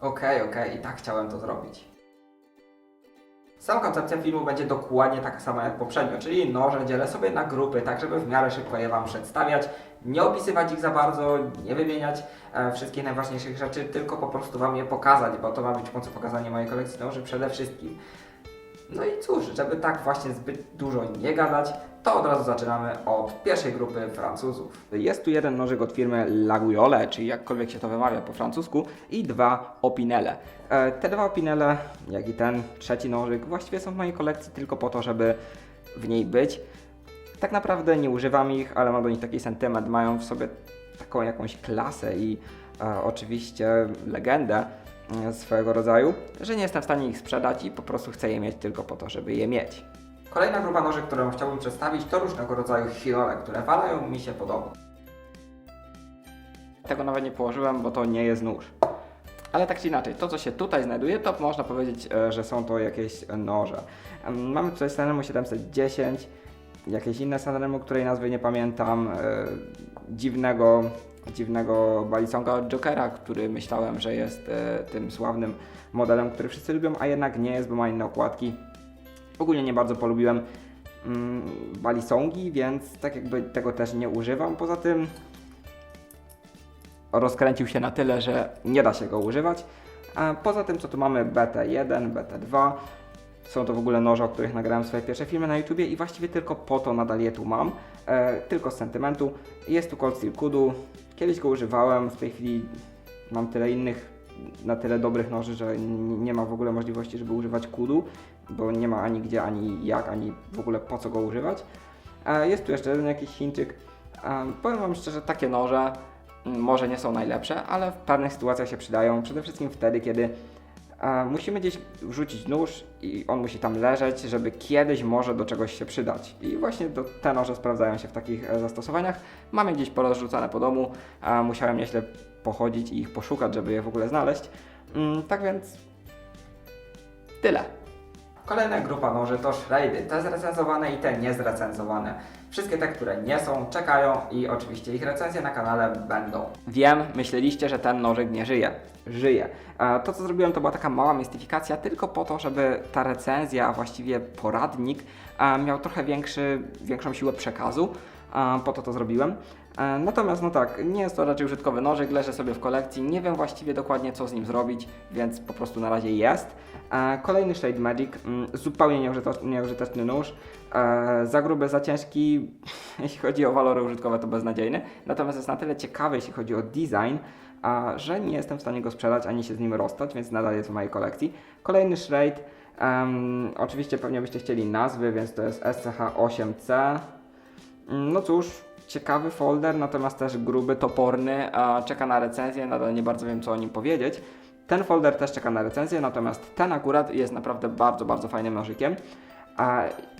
Okej, okej, i tak chciałem to zrobić. Sama koncepcja filmu będzie dokładnie taka sama jak poprzednio, czyli noże dzielę sobie na grupy, tak żeby w miarę szybko je Wam przedstawiać, nie opisywać ich za bardzo, nie wymieniać e, wszystkich najważniejszych rzeczy, tylko po prostu Wam je pokazać, bo to ma być końcu pokazanie mojej kolekcji noży przede wszystkim. No i cóż, żeby tak właśnie zbyt dużo nie gadać, to od razu zaczynamy od pierwszej grupy Francuzów. Jest tu jeden nożyk od firmy Laguyole, czyli jakkolwiek się to wymawia po francusku, i dwa Opinele. E, te dwa Opinele, jak i ten trzeci nożyk, właściwie są w mojej kolekcji tylko po to, żeby w niej być. Tak naprawdę nie używam ich, ale mam do nich taki sentyment, mają w sobie taką jakąś klasę i e, oczywiście legendę e, swojego rodzaju, że nie jestem w stanie ich sprzedać i po prostu chcę je mieć tylko po to, żeby je mieć. Kolejna grupa noży, którą chciałbym przedstawić, to różnego rodzaju chirole, które walają mi się po domu. Tego nawet nie położyłem, bo to nie jest nóż. Ale tak czy inaczej, to co się tutaj znajduje, to można powiedzieć, e, że są to jakieś noże. Mamy tutaj Sanremo 710, jakieś inne Sanremo, której nazwy nie pamiętam, e, dziwnego, dziwnego balisonga Jokera, który myślałem, że jest e, tym sławnym modelem, który wszyscy lubią, a jednak nie jest, bo ma inne okładki. Ogólnie nie bardzo polubiłem mm, balisongi, więc tak jakby tego też nie używam. Poza tym rozkręcił się na tyle, że nie da się go używać. A poza tym, co tu mamy BT1, BT2, są to w ogóle noże, o których nagrałem swoje pierwsze filmy na YouTubie i właściwie tylko po to nadal je tu mam, e, tylko z sentymentu. Jest tu Cold Steel Kudu, kiedyś go używałem, w tej chwili mam tyle innych, na tyle dobrych noży, że nie ma w ogóle możliwości, żeby używać kudu, bo nie ma ani gdzie, ani jak, ani w ogóle po co go używać. E, Jest tu jeszcze jeden jakiś Chińczyk. E, Powiem Wam szczerze, takie noże może nie są najlepsze, ale w pewnych sytuacjach się przydają. Przede wszystkim wtedy, kiedy e, musimy gdzieś wrzucić nóż i on musi tam leżeć, żeby kiedyś może do czegoś się przydać. I właśnie do, te noże sprawdzają się w takich zastosowaniach. Mamy gdzieś porozrzucane po domu, musiałem nieźle pochodzić i ich poszukać, żeby je w ogóle znaleźć. Mm, tak więc tyle. Kolejna grupa noży to szrejdy, te zrecenzowane i te niezrecenzowane. Wszystkie te, które nie są, czekają i oczywiście ich recenzje na kanale będą. Wiem, myśleliście, że ten nożyk nie żyje. Żyje. E, To, co zrobiłem, to była taka mała mistyfikacja, tylko po to, żeby ta recenzja, a właściwie poradnik, e, miał trochę większy, większą siłę przekazu. Po to to zrobiłem. E, Natomiast, no tak, nie jest to raczej użytkowy nożyk, leży sobie w kolekcji, nie wiem właściwie dokładnie co z nim zrobić, więc po prostu na razie jest. E, Kolejny Shade Magic, mm, zupełnie nieużyteczny, nóż, e, za gruby, za ciężki, jeśli chodzi o walory użytkowe to beznadziejny, natomiast jest na tyle ciekawy, jeśli chodzi o design, że nie jestem w stanie go sprzedać ani się z nim rozstać, więc nadal jest w mojej kolekcji. Kolejny Shade, oczywiście pewnie byście chcieli nazwy, więc to jest SCH8C. Mm, No cóż, ciekawy folder, natomiast też gruby, toporny, a czeka na recenzję, nadal nie bardzo wiem co o nim powiedzieć. Ten folder też czeka na recenzję, natomiast ten akurat jest naprawdę bardzo, bardzo fajnym nożykiem.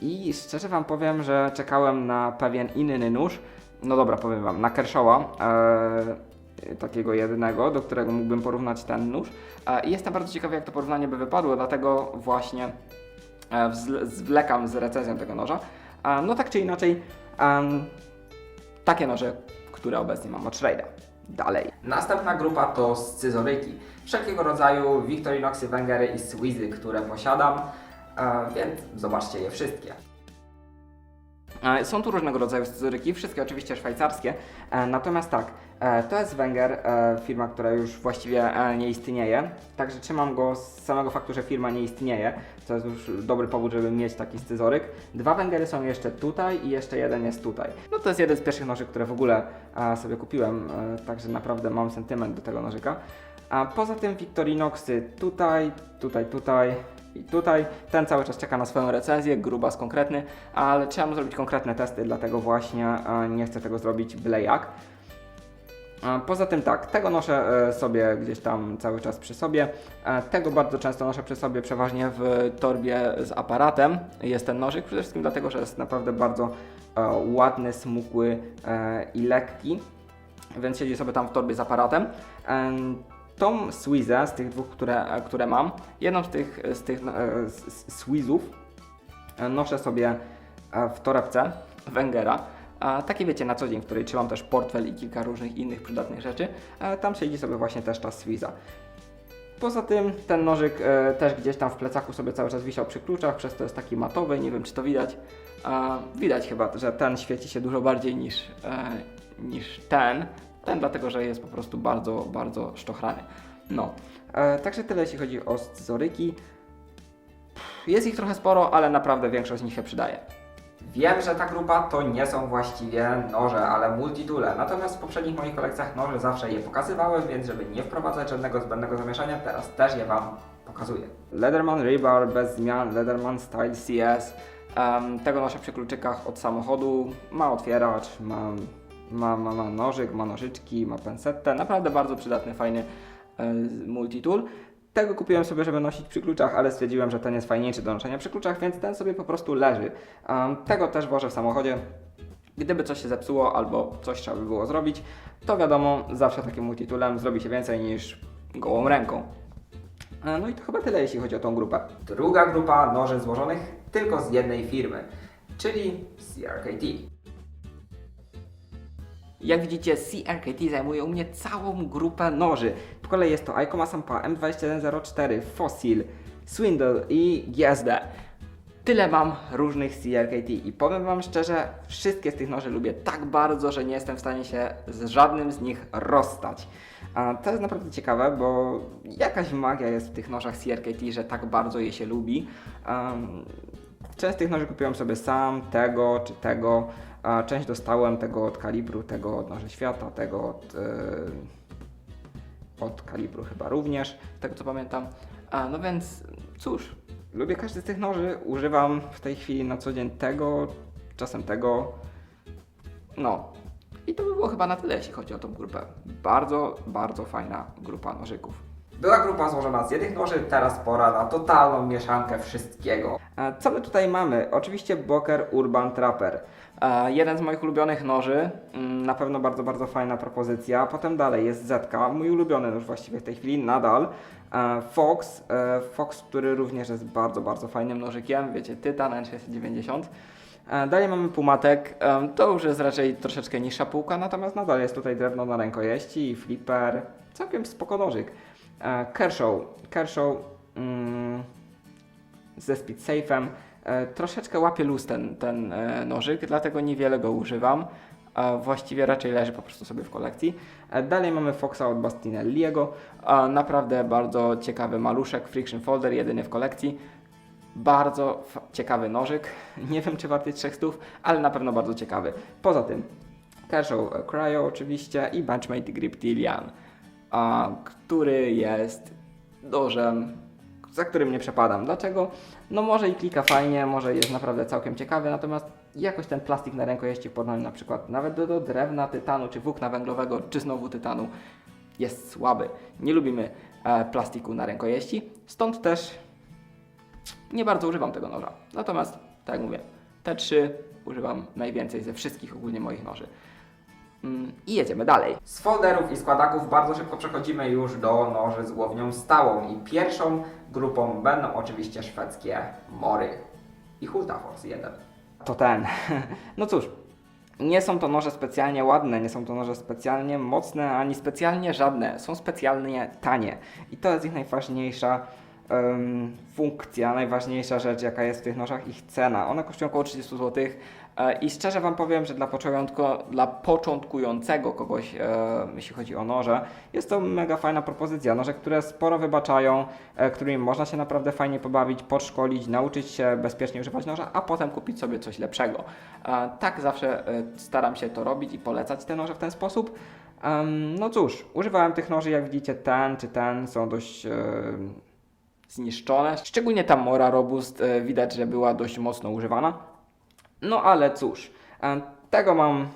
I szczerze Wam powiem, że czekałem na pewien inny nóż. No dobra, powiem Wam, na Kershawa, e, takiego jednego, do którego mógłbym porównać ten nóż. E, I jestem bardzo ciekawy, jak to porównanie by wypadło, dlatego właśnie e, zwlekam z recenzją tego noża. E, no tak czy inaczej, em, takie noże, które obecnie mam od Schrader. Dalej. Następna grupa to scyzoryki. Wszelkiego rodzaju Victorinoxy, Wengery i Swizy, które posiadam, e, więc zobaczcie je wszystkie. E, Są tu różnego rodzaju scyzoryki, wszystkie oczywiście szwajcarskie, e, natomiast tak, e, to jest e, firma, która już właściwie nie istnieje, także trzymam go z samego faktu, że firma nie istnieje, to jest już dobry powód, żeby mieć taki scyzoryk. Dwa Wengery są jeszcze tutaj i jeszcze jeden jest tutaj. No to jest jeden z pierwszych noży, które w ogóle sobie kupiłem, także naprawdę mam sentyment do tego nożyka. A poza tym Victorinoxy tutaj, tutaj, tutaj i tutaj. Ten cały czas czeka na swoją recenzję, grubas konkretny, ale trzeba mu zrobić konkretne testy, dlatego właśnie e, nie chcę tego zrobić byle jak. E, Poza tym tak, tego noszę e, sobie gdzieś tam cały czas przy sobie. Tego bardzo często noszę przy sobie, przeważnie w torbie z aparatem. Jest ten nożyk, przede wszystkim dlatego, że jest naprawdę bardzo ładny, smukły i lekki, więc siedzi sobie tam w torbie z aparatem. Tą Swizę z tych dwóch, które, e, które mam, jedną z tych, z tych e, Swizów e, noszę sobie e, w torebce Wengera. A takie wiecie na co dzień, w której trzymam też portfel i kilka różnych innych przydatnych rzeczy. E, Tam siedzi sobie właśnie też ta Swiza. Poza tym ten nożyk e, też gdzieś tam w plecaku sobie cały czas wisiał przy kluczach, przez to jest taki matowy, nie wiem czy to widać. A, widać chyba, że ten świeci się dużo bardziej niż, e, niż ten. Ten dlatego, że jest po prostu bardzo, bardzo sztochrany. No, e, także tyle jeśli chodzi o scyzoryki. Jest ich trochę sporo, ale naprawdę większość z nich się przydaje. Wiem, że ta grupa to nie są właściwie noże, ale multitule. Natomiast w poprzednich moich kolekcjach noże zawsze je pokazywałem, więc żeby nie wprowadzać żadnego zbędnego zamieszania, teraz też je Wam pokazuję. Leatherman Rebar bez zmian, Leatherman Style CS. Em, tego noszę przy kluczykach od samochodu. Ma otwieracz, ma, ma, ma, ma nożyk, ma nożyczki, ma pensetę. Naprawdę bardzo przydatny, fajny e, multitool. Tego kupiłem sobie, żeby nosić przy kluczach, ale stwierdziłem, że ten jest fajniejszy do noszenia przy kluczach, więc ten sobie po prostu leży. Um, tego też włożę w samochodzie. Gdyby coś się zepsuło albo coś trzeba by było zrobić, to wiadomo, zawsze takim multitoolem zrobi się więcej niż gołą ręką. E, No i to chyba tyle, jeśli chodzi o tą grupę. Druga grupa noży złożonych tylko z jednej firmy, czyli CRKT. Jak widzicie, CRKT zajmuje u mnie całą grupę noży. Po kolei jest to Icoma Sampa M2104, Fossil, Swindle i GSD. Tyle mam różnych CRKT i powiem Wam szczerze, wszystkie z tych noży lubię tak bardzo, że nie jestem w stanie się z żadnym z nich rozstać. A to jest naprawdę ciekawe, bo jakaś magia jest w tych nożach CRKT, że tak bardzo je się lubi. Um, część z tych noży kupiłem sobie sam, tego czy tego. A część dostałem tego od kalibru, tego od Noży Świata, tego od, yy, od kalibru chyba również, z tego co pamiętam. A, no więc cóż, lubię każdy z tych noży, używam w tej chwili na co dzień tego, czasem tego. No. I to by było chyba na tyle, jeśli chodzi o tą grupę. Bardzo, bardzo fajna grupa nożyków. Była grupa złożona z jednych noży, teraz pora na totalną mieszankę wszystkiego. A co my tutaj mamy? Oczywiście Boker Urban Trapper. E, jeden z moich ulubionych noży, mm, na pewno bardzo, bardzo fajna propozycja. Potem dalej jest Zetka, mój ulubiony nóż właściwie w tej chwili, nadal. E, Fox, e, Fox, który również jest bardzo, bardzo fajnym nożykiem, wiecie, Tytan N690. E, Dalej mamy Pumatek, to już jest raczej troszeczkę niższa półka, natomiast nadal jest tutaj drewno na rękojeści, flipper, całkiem spoko nożyk. E, Kershaw, Kershaw mm, ze Speed Safe'em, e, troszeczkę łapie luz ten, ten e, nożyk, dlatego niewiele go używam. Właściwie raczej leży po prostu sobie w kolekcji. Dalej mamy Foxa od Bastinelliego, naprawdę bardzo ciekawy maluszek, Friction Folder, jedyny w kolekcji. Bardzo ciekawy nożyk. Nie wiem, czy warty 300, ale na pewno bardzo ciekawy. Poza tym Kershaw Cryo oczywiście i Benchmade Grip Tillian, a, który jest nożem, za którym nie przepadam. Dlaczego? No może i klika fajnie, może jest naprawdę całkiem ciekawy, natomiast jakoś ten plastik na rękojeści w porównaniu na przykład nawet do, do drewna, tytanu, czy włókna węglowego, czy znowu tytanu jest słaby. Nie lubimy e, plastiku na rękojeści, stąd też nie bardzo używam tego noża. Natomiast, tak jak mówię, te trzy używam najwięcej ze wszystkich ogólnie moich noży. Mm, I jedziemy dalej. Z folderów i składaków bardzo szybko przechodzimy już do noży z głownią stałą. I pierwszą grupą będą oczywiście szwedzkie mory i Hultafors 1. To ten. No cóż, nie są to noże specjalnie ładne, nie są to noże specjalnie mocne, ani specjalnie żadne. Są specjalnie tanie. I to jest ich najważniejsza em, funkcja, najważniejsza rzecz, jaka jest w tych nożach, ich cena. One kosztują około 30 zł. E, I szczerze Wam powiem, że dla, początko, dla początkującego kogoś, e, jeśli chodzi o noże, jest to mega fajna propozycja. Noże, które sporo wybaczają, e, którymi można się naprawdę fajnie pobawić, podszkolić, nauczyć się bezpiecznie używać noża, a potem kupić sobie coś lepszego. Tak zawsze staram się to robić i polecać te noże w ten sposób. No cóż, używałem tych noży, jak widzicie, ten czy ten są dość zniszczone. Szczególnie ta Mora Robust widać, że była dość mocno używana. No ale cóż, e, tego mam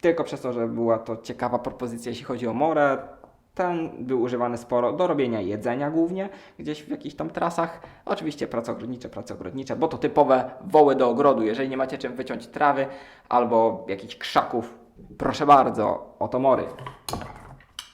tylko przez to, że była to ciekawa propozycja, jeśli chodzi o morę. Ten był używany sporo do robienia jedzenia głównie, gdzieś w jakichś tam trasach. Oczywiście prace ogrodnicze, prace ogrodnicze, bo to typowe woły do ogrodu. Jeżeli nie macie czym wyciąć trawy albo jakichś krzaków, proszę bardzo, oto mory.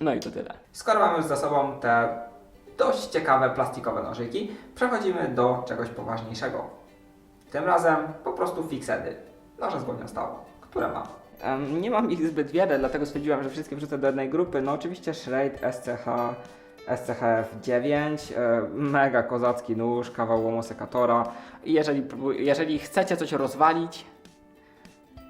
No i to tyle. Skoro mamy już za sobą te dość ciekawe plastikowe nożyki, przechodzimy do czegoś poważniejszego. Tym razem po prostu fiksedy. Noże z głownią stałą, które mam. nie mam ich zbyt wiele, dlatego stwierdziłem, że wszystkie wrzucę do jednej grupy. No oczywiście Schrade, SCH, SCHF 9, e, mega kozacki nóż, kawał łomosekatora. Jeżeli, jeżeli chcecie coś rozwalić,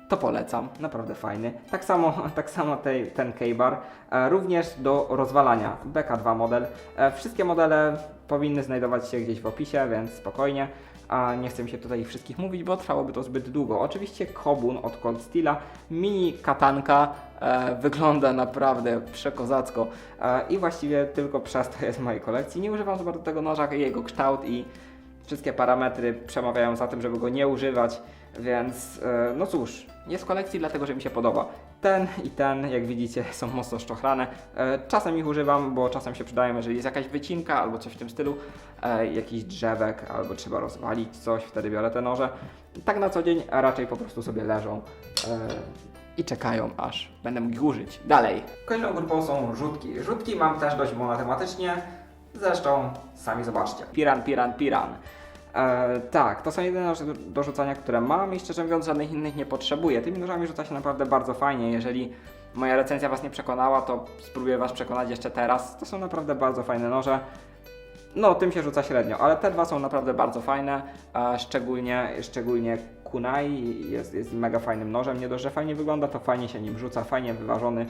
to polecam, naprawdę fajny. Tak samo, tak samo ten K-Bar, e, również do rozwalania, BK2 model. E, wszystkie modele powinny znajdować się gdzieś w opisie, więc spokojnie. A nie chcę się tutaj ich wszystkich mówić, bo trwałoby to zbyt długo. Oczywiście Kobun od Cold Steela, mini katanka, e, wygląda naprawdę przekozacko e, i właściwie tylko przez to jest w mojej kolekcji. Nie używam za bardzo tego noża, jego kształt i wszystkie parametry przemawiają za tym, żeby go nie używać, więc e, no cóż, jest w kolekcji dlatego, że mi się podoba. Ten i ten, jak widzicie, są mocno szczochrane. E, Czasem ich używam, bo czasem się przydają, jeżeli jest jakaś wycinka albo coś w tym stylu, e, jakiś drzewek albo trzeba rozwalić coś, wtedy biorę te noże. Tak na co dzień raczej po prostu sobie leżą i czekają, aż będę mógł ich użyć. Dalej. Kolejną grupą są rzutki. Rzutki mam też dość monotematycznie, zresztą sami zobaczcie. Piran, piran, piran. E, tak, to są jedyne noże do, rzucania, które mam i szczerze mówiąc żadnych innych nie potrzebuję. Tymi nożami rzuca się naprawdę bardzo fajnie. Jeżeli moja recenzja Was nie przekonała, to spróbuję Was przekonać jeszcze teraz. To są naprawdę bardzo fajne noże. No, tym się rzuca średnio, ale te dwa są naprawdę bardzo fajne, a szczególnie, szczególnie kunai jest, jest mega fajnym nożem, nie dość, że fajnie wygląda, to fajnie się nim rzuca, fajnie wyważony,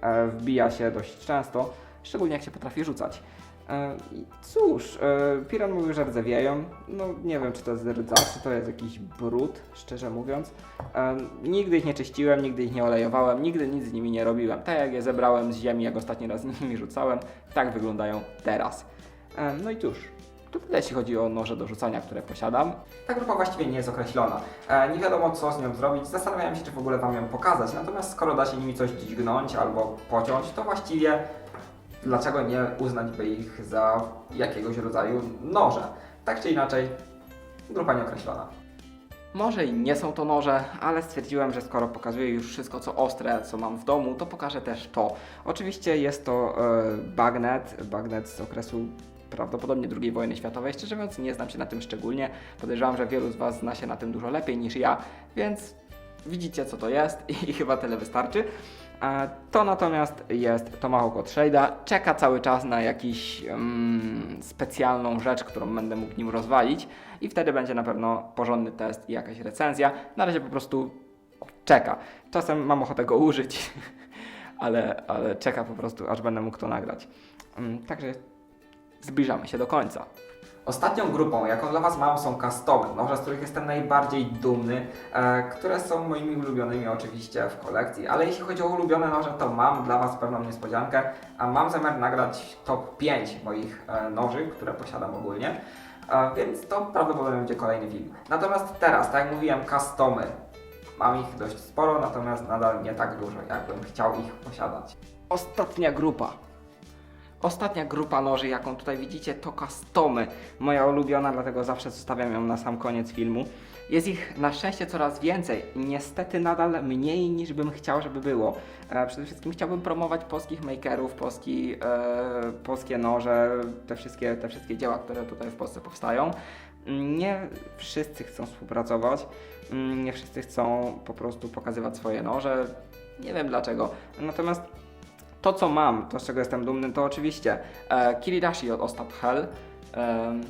e, wbija się dość często, szczególnie jak się potrafi rzucać. E, i cóż, e, Piran mówił, że rdzewieją, no nie wiem czy to jest rdza, czy to jest jakiś brud, szczerze mówiąc. E, nigdy ich nie czyściłem, nigdy ich nie olejowałem, nigdy nic z nimi nie robiłem. Tak jak je zebrałem z ziemi, jak ostatni raz nimi rzucałem, tak wyglądają teraz. E, No i cóż, to tyle jeśli chodzi o noże do rzucania, które posiadam. Ta grupa właściwie nie jest określona. E, nie wiadomo co z nią zrobić, zastanawiałem się czy w ogóle Wam ją pokazać, natomiast skoro da się nimi coś dźgnąć albo pociąć, to właściwie dlaczego nie uznać by ich za jakiegoś rodzaju noże? Tak czy inaczej, grupa nieokreślona. Może i nie są to noże, ale stwierdziłem, że skoro pokazuję już wszystko co ostre, co mam w domu, to pokażę też to. Oczywiście jest to e, bagnet, bagnet z okresu prawdopodobnie II wojny światowej. Szczerze mówiąc, nie znam się na tym szczególnie. Podejrzewam, że wielu z Was zna się na tym dużo lepiej niż ja, więc widzicie co to jest i chyba tyle wystarczy. To natomiast jest Tomahawk od Shade'a. Czeka cały czas na jakiś mm, specjalną rzecz, którą będę mógł nim rozwalić i wtedy będzie na pewno porządny test i jakaś recenzja. Na razie po prostu czeka. Czasem mam ochotę go użyć, ale, ale czeka po prostu, aż będę mógł to nagrać. Mm, Także zbliżamy się do końca. Ostatnią grupą, jaką dla Was mam, są customy, noże, z których jestem najbardziej dumny, e, które są moimi ulubionymi oczywiście w kolekcji, ale jeśli chodzi o ulubione noże, to mam dla Was pewną niespodziankę, a mam zamiar nagrać top 5 moich e, noży, które posiadam ogólnie, e, więc to prawdopodobnie będzie kolejny film. Natomiast teraz, tak jak mówiłem, customy. Mam ich dość sporo, natomiast nadal nie tak dużo, jakbym chciał ich posiadać. Ostatnia grupa. Ostatnia grupa noży, jaką tutaj widzicie, to customy. Moja ulubiona, dlatego zawsze zostawiam ją na sam koniec filmu. Jest ich na szczęście coraz więcej. Niestety nadal mniej niż bym chciał, żeby było. E, przede wszystkim chciałbym promować polskich makerów, polski, e, polskie noże, te wszystkie, te wszystkie dzieła, które tutaj w Polsce powstają. Nie wszyscy chcą współpracować, mm, nie wszyscy chcą po prostu pokazywać swoje noże. Nie wiem dlaczego. Natomiast to, co mam, to z czego jestem dumny, to oczywiście e, od Ostap Hell. Em,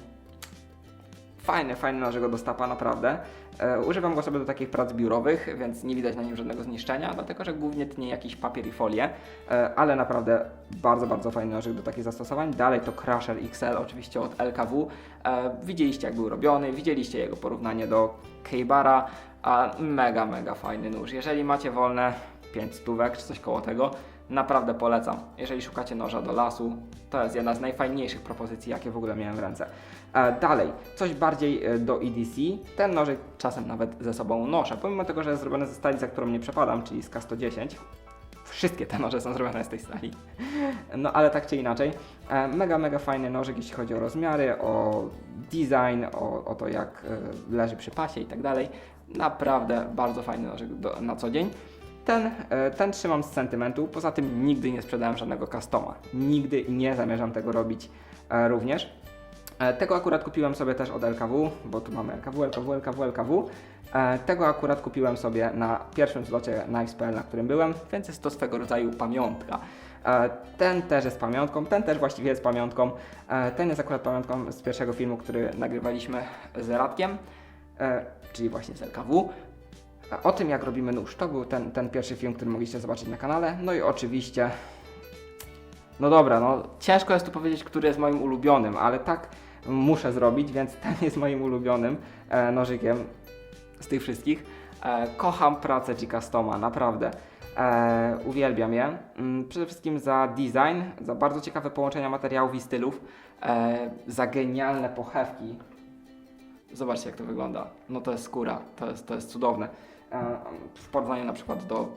fajny, fajny nożyk od Ostapa, naprawdę. E, używam go sobie do takich prac biurowych, więc nie widać na nim żadnego zniszczenia, dlatego że głównie tnie jakiś papier i folię, e, ale naprawdę bardzo, bardzo fajny nożyk do takich zastosowań. Dalej to Crusher XL, oczywiście od LKW. E, widzieliście jak był robiony, widzieliście jego porównanie do K-Bara, a mega, mega fajny nóż. Jeżeli macie wolne 5 stówek czy coś koło tego, naprawdę polecam. Jeżeli szukacie noża do lasu, to jest jedna z najfajniejszych propozycji, jakie w ogóle miałem w ręce. E, dalej, coś bardziej e, do EDC. Ten nożyk czasem nawet ze sobą noszę, pomimo tego, że jest zrobiony ze stali, za którą nie przepadam, czyli z K110. Wszystkie te noże są zrobione z tej stali. No ale tak czy inaczej, e, mega, mega fajny nożyk, jeśli chodzi o rozmiary, o design, o, o to jak leży przy pasie i tak dalej. Naprawdę bardzo fajny nożyk do, na co dzień. Ten, e, ten trzymam z sentymentu, poza tym nigdy nie sprzedałem żadnego customa. Nigdy nie zamierzam tego robić e, również. E, Tego akurat kupiłem sobie też od LKW, bo tu mamy LKW, LKW, LKW, LKW. Tego akurat kupiłem sobie na pierwszym zlocie Knives.pl, na którym byłem, więc jest to swego rodzaju pamiątka. Ten też jest pamiątką, ten też właściwie jest pamiątką. Ten jest akurat pamiątką z pierwszego filmu, który nagrywaliśmy z Radkiem, czyli właśnie z LKW. O tym, jak robimy nóż. To był ten, ten pierwszy film, który mogliście zobaczyć na kanale. No i oczywiście no dobra, no ciężko jest tu powiedzieć, który jest moim ulubionym, ale tak muszę zrobić, więc ten jest moim ulubionym e, nożykiem z tych wszystkich. E, kocham pracę G-Customa, naprawdę. E, uwielbiam je. Mm, przede wszystkim za design, za bardzo ciekawe połączenia materiałów i stylów, e, za genialne pochewki. Zobaczcie jak to wygląda. No to jest skóra, to jest, to jest cudowne. W porównaniu na przykład do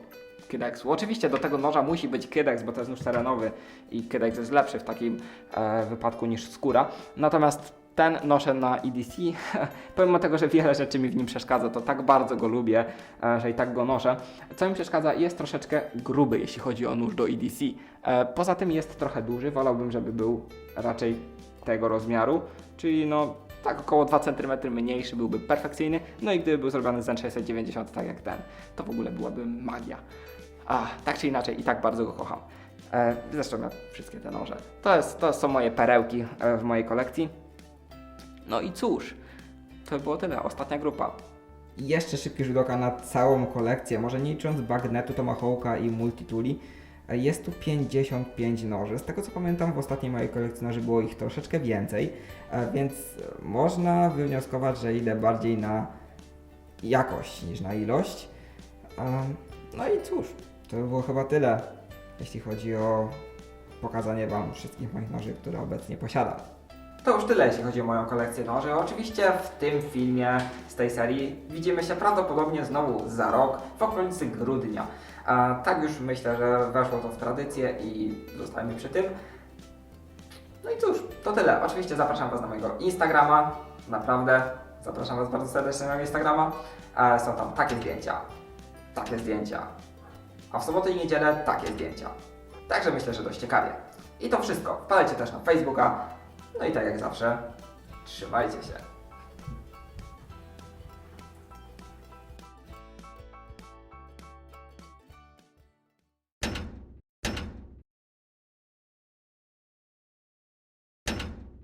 Kydexu. Oczywiście do tego noża musi być Kydex, bo to jest nóż terenowy i Kydex jest lepszy w takim e, wypadku niż skóra. Natomiast ten noszę na EDC, pomimo tego, że wiele rzeczy mi w nim przeszkadza, to tak bardzo go lubię, e, że i tak go noszę. Co mi przeszkadza, jest troszeczkę gruby, jeśli chodzi o nóż do EDC. E, poza tym jest trochę duży, wolałbym, żeby był raczej tego rozmiaru, czyli no tak około 2 cm mniejszy byłby perfekcyjny, no i gdyby był zrobiony Zen 690 tak jak ten, to w ogóle byłaby magia. A, tak czy inaczej, i tak bardzo go kocham. E, zresztą ja wszystkie te noże. To, jest, to są moje perełki e, w mojej kolekcji. No i cóż, to było tyle. Ostatnia grupa. Jeszcze szybki rzut oka na całą kolekcję, może nie licząc bagnetu, tomahawka i multituli. E, Jest tu 55 noży. Z tego co pamiętam, w ostatniej mojej kolekcji noży było ich troszeczkę więcej, e, więc e, można wywnioskować, że idę bardziej na jakość niż na ilość. Em, No i cóż, to by było chyba tyle, jeśli chodzi o pokazanie Wam wszystkich moich noży, które obecnie posiadam. To już tyle, jeśli chodzi o moją kolekcję noży. Oczywiście w tym filmie z tej serii widzimy się prawdopodobnie znowu za rok, w okolicy grudnia. A tak już myślę, że weszło to w tradycję i zostajemy przy tym. No i cóż, to tyle. Oczywiście zapraszam Was na mojego Instagrama. Naprawdę, zapraszam Was bardzo serdecznie na mojego Instagrama. E, Są tam takie zdjęcia, takie zdjęcia. A w sobotę i niedzielę takie zdjęcia. Także myślę, że dość ciekawie. I to wszystko. Wpadajcie też na Facebooka. No i tak jak zawsze, trzymajcie się.